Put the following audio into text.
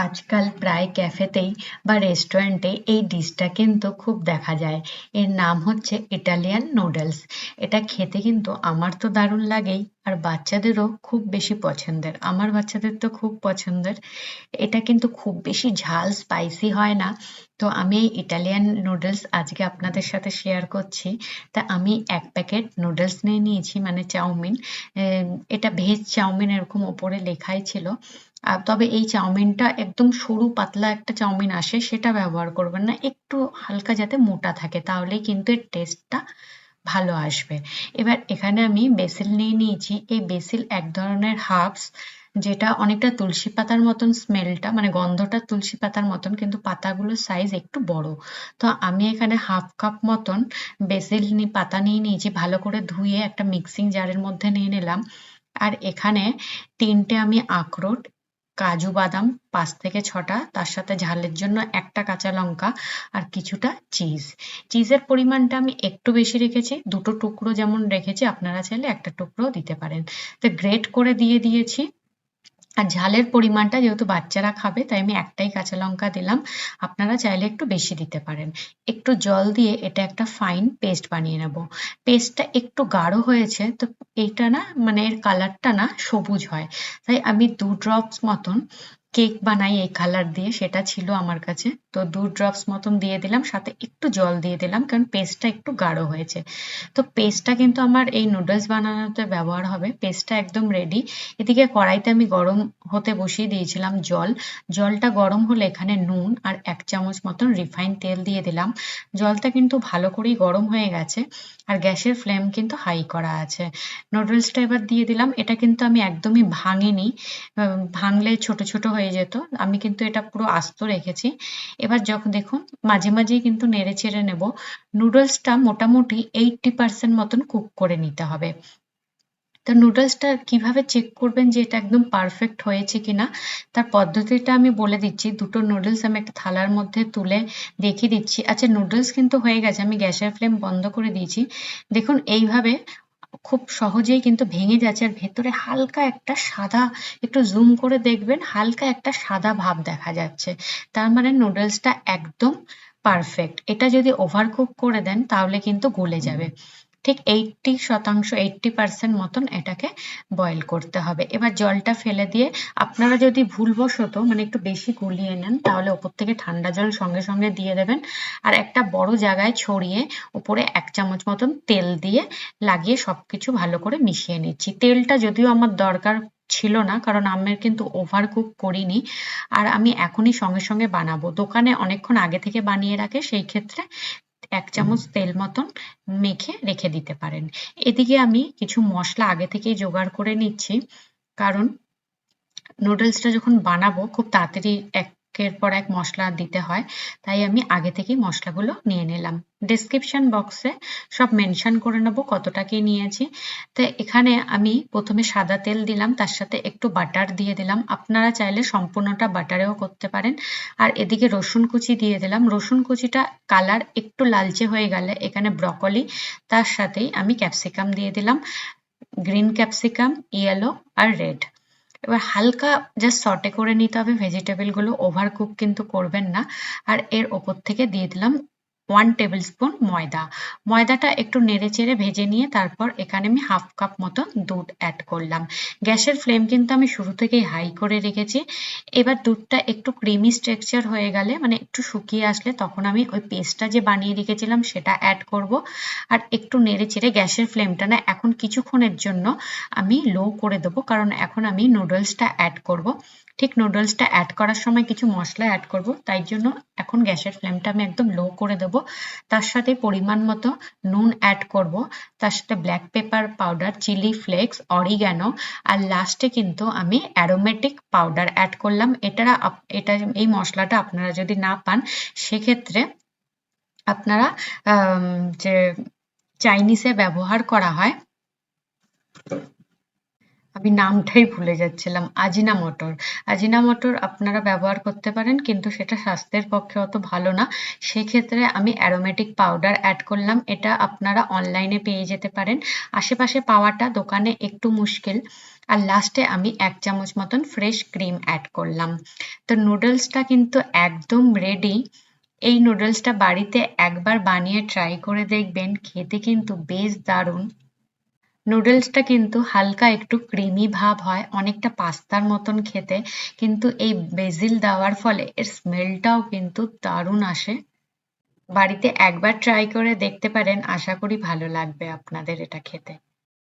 আজকাল প্রায় ক্যাফেতেই বা রেস্টুরেন্টে এই ডিশটা কিন্তু খুব দেখা যায়। এর নাম হচ্ছে ইটালিয়ান নুডলস। এটা খেতে কিন্তু আমার তো দারুণ লাগেই। আর বাচ্চাদেরও খুব বেশি পছন্দের। আমার বাচ্চাদের তো খুব পছন্দের। এটা কিন্তু খুব বেশি ঝাল স্পাইসি হয় না। তো আমি ইটালিয়ান নুডলস আজকে আপনাদের সাথে শেয়ার করছি। তা আমি এক প্যাকেট নুডলস নিয়ে নিয়েছি মানে চাউমিন। এটা ভেজ চাউমিন এরকম ওপরে লেখাই ছিল। আর তবে এই চাউমিনটা একদম সরু পাতলা একটা চাউমিন আসে, সেটা ব্যবহার করবেন না। একটু হালকা যাতে মোটা থাকে, তাহলেই কিন্তু এর টেস্টটা ভালো আসবে। এবার এখানে আমি বেসিল নিয়ে নিয়েছি। এই বেসিল এক ধরনের হার্বস যেটা অনেকটা তুলসী পাতার মতন স্মেলটা মানে গন্ধটা তুলসী পাতার মতন, কিন্তু পাতাগুলোর সাইজ একটু বড়। তো আমি এখানে হাফ কাপ মতন বেসিল পাতা নিয়ে নিয়েছি। ভালো করে ধুয়ে একটা মিক্সিং জারের মধ্যে নিয়ে নিলাম। আর এখানে তিনটে আমি আখরোট কাজু বাদাম পাঁচ থেকে ছটা, তার সাথে ঝালের জন্য একটা কাঁচা লঙ্কা আর কিছুটা চিজ। চিজের পরিমাণটা আমি একটু বেশি রেখেছি, দুটো টুকরো যেমন রেখেছি, আপনারা চাইলে একটা টুকরো দিতে পারেন। তো গ্রেট করে দিয়ে দিয়েছি। আর ঝালের পরিমাণটা যেহেতু বাচ্চারা খাবে, তাই আমি একটাই কাঁচা লঙ্কা দিলাম। আপনারা চাইলে একটু বেশি দিতে পারেন। একটু জল দিয়ে এটা একটা ফাইন পেস্ট বানিয়ে নেব। পেস্টটা একটু গাঢ় হয়েছে, তো এইটা না মানে এর কালারটা না সবুজ হয়। তাই আমি দু ড্রপস মতন কেক বানাই এই কালার দিয়ে, সেটা ছিল আমার কাছে। তো দু ড্রপস মতন দিয়ে দিলাম, সাথে একটু জল দিয়ে দিলাম, কারণ পেস্টটা একটু গাঢ় হয়েছে। তো পেস্টটা কিন্তু আমার এই নুডলস বানানোতে ব্যবহার হবে। পেস্টটা একদম রেডি এদিকে কড়াইতে আমি গরম হতে বসিয়ে দিয়েছিলাম জল। জলটা গরম হলে এখানে নুন আর এক চামচ মতন রিফাইন তেল দিয়ে দিলাম। জলটা কিন্তু ভালো করেই গরম হয়ে গেছে, আর গ্যাসের ফ্লেম কিন্তু হাই করা আছে। নুডলসটা এবার দিয়ে দিলাম। এটা কিন্তু আমি একদমই ভাঙিনি। ভাঙলে ছোট ছোট হয়ে যেত। আমি কিন্তু এটা পুরো আস্ত রেখেছি। এবার যখন দেখুন, মাঝে মাঝেই কিন্তু নেড়ে চেড়ে নেব। নুডলসটা মোটামুটি এইটটি পার্সেন্ট মতন কুক করে নিতে হবে। তো নুডলসটা কীভাবে চেক করবেন যে এটা একদম পারফেক্ট হয়েছে কিনা, তার পদ্ধতিটা আমি বলে দিচ্ছি। দুটো নুডলস আমি একটা থালার মধ্যে তুলে দেখিয়ে দিচ্ছি। আচ্ছা নুডলস কিন্তু হয়ে গেছে, আমি গ্যাসের ফ্লেম বন্ধ করে দিয়েছি। দেখুন, এইভাবে খুব সহজেই কিন্তু ভেঙে যাচ্ছে। আর ভেতরে হালকা একটা সাদা, একটু জুম করে দেখবেন, হালকা একটা সাদা ভাব দেখা যাচ্ছে। তার মানে নুডলসটা একদম পারফেক্ট এটা যদি ওভার কুক করে দেন, তাহলে কিন্তু গলে যাবে। ঠিক এইটটি শতাংশ এইটটি পার্সেন্ট মতন এটাকে বয়েল করতে হবে। এবার জলটা ফেলে দিয়ে আপনারা যদি ভুলবশত মানে একটু বেশি গুলিয়ে নেন, তাহলে ওপর থেকে ঠান্ডা জল সঙ্গে সঙ্গে দিয়ে দেবেন। আর একটা বড় জায়গায় ছড়িয়ে উপরে এক চামচ মতন তেল দিয়ে লাগিয়ে সবকিছু ভালো করে মিশিয়ে নিচ্ছি। তেলটা যদিও আমার দরকার ছিল না, কারণ আমের কিন্তু ওভার কুক করিনি। আর আমি এখনই সঙ্গে সঙ্গে বানাবো। দোকানে অনেকক্ষণ আগে থেকে বানিয়ে রাখে, সেই ক্ষেত্রে এক চামচ তেল মতন মেখে রেখে দিতে পারেন। এদিকে আমি কিছু মশলা আগে থেকেই জোগাড় করে নিচ্ছি, কারণ নুডলসটা যখন বানাবো খুব তাড়াতাড়ি এক একের পর এক মশলা দিতে হয়। তাই আমি আগে থেকেই মশলাগুলো নিয়ে নিলাম। ডিসক্রিপশন বক্সে সব মেনশন করে নেব কতটা কি নিয়েছি। তো এখানে আমি প্রথমে সাদা তেল দিলাম, তার সাথে একটু বাটার দিয়ে দিলাম। আপনারা চাইলে সম্পূর্ণটা বাটারেও করতে পারেন। আর এদিকে রসুন কুচি দিয়ে দিলাম। রসুন কুচিটা কালার একটু লালচে হয়ে গেলে এখানে ব্রকলি তার সাথেই আমি ক্যাপসিকাম দিয়ে দিলাম। গ্রিন ক্যাপসিকাম ইয়েলো আর রেড এবার হালকা জাস্ট সটে করে নিতে হবে ভেজিটেবলগুলো ওভার কুক কিন্তু করবেন না। আর এর ওপর থেকে দিয়ে দিলাম ওয়ান টেবিল স্পুন ময়দা। ময়দাটা একটু নেড়ে চেড়ে ভেজে নিয়ে তারপর এখানে আমি হাফ কাপ মতো দুধ অ্যাড করলাম। গ্যাসের ফ্লেম কিন্তু আমি শুরু থেকেই হাই করে রেখেছি। এবার দুধটা একটু ক্রিমি স্ট্রেকচার হয়ে গেলে মানে একটু শুকিয়ে আসলে তখন আমি ওই পেস্টটা যে বানিয়ে রেখেছিলাম সেটা অ্যাড করব। আর একটু নেড়ে চেড়ে গ্যাসের ফ্লেমটা না, এখন কিছুক্ষণের জন্য আমি লো করে দেবো, কারণ এখন আমি নুডলসটা অ্যাড করব। ঠিক নুডলসটা অ্যাড করার সময় কিছু মশলা অ্যাড করব, তাই জন্য এখন গ্যাসের ফ্লেমটা আমি একদম লো করে দেব। তার সাথে পরিমাণ মতো নুন অ্যাড করব, তার সাথে black pepper powder chilli flakes oregano আর লাস্টে কিন্তু আমি অ্যারোমেটিক পাউডার অ্যাড করলাম। এটা এটা, এই মশলাটা আপনারা যদি না পান, সেক্ষেত্রে আপনারা যে চাইনিজে ব্যবহার করা হয় আমি নামটাই ভুলে যাচ্ছিলাম, আজিনা মটর। আজিনা মটর আপনারা ব্যবহার করতে পারেন, কিন্তু সেটা স্বাস্থ্যের পক্ষে অত ভালো না। সেক্ষেত্রে আমি অ্যারোমেটিক পাউডার অ্যাড করলাম, এটা আপনারা অনলাইনে পেয়ে যেতে পারেন। আশেপাশে পাওয়াটা দোকানে একটু মুশকিল। আর লাস্টে আমি এক চামচ মতন ফ্রেশ ক্রিম অ্যাড করলাম। তো নুডলসটা কিন্তু একদম রেডি এই নুডলসটা বাড়িতে একবার বানিয়ে ট্রাই করে দেখবেন, খেতে কিন্তু বেশ দারুণ। নুডলসটা কিন্তু হালকা একটু ক্রিমি ভাব হয়, অনেকটা পাস্তার মতন খেতে, কিন্তু এই বেজিল দেওয়ার ফলে এর স্মেলটাও কিন্তু দারুণ আসে। বাড়িতে একবার ট্রাই করে দেখতে পারেন, আশা করি ভালো লাগবে আপনাদের এটা খেতে।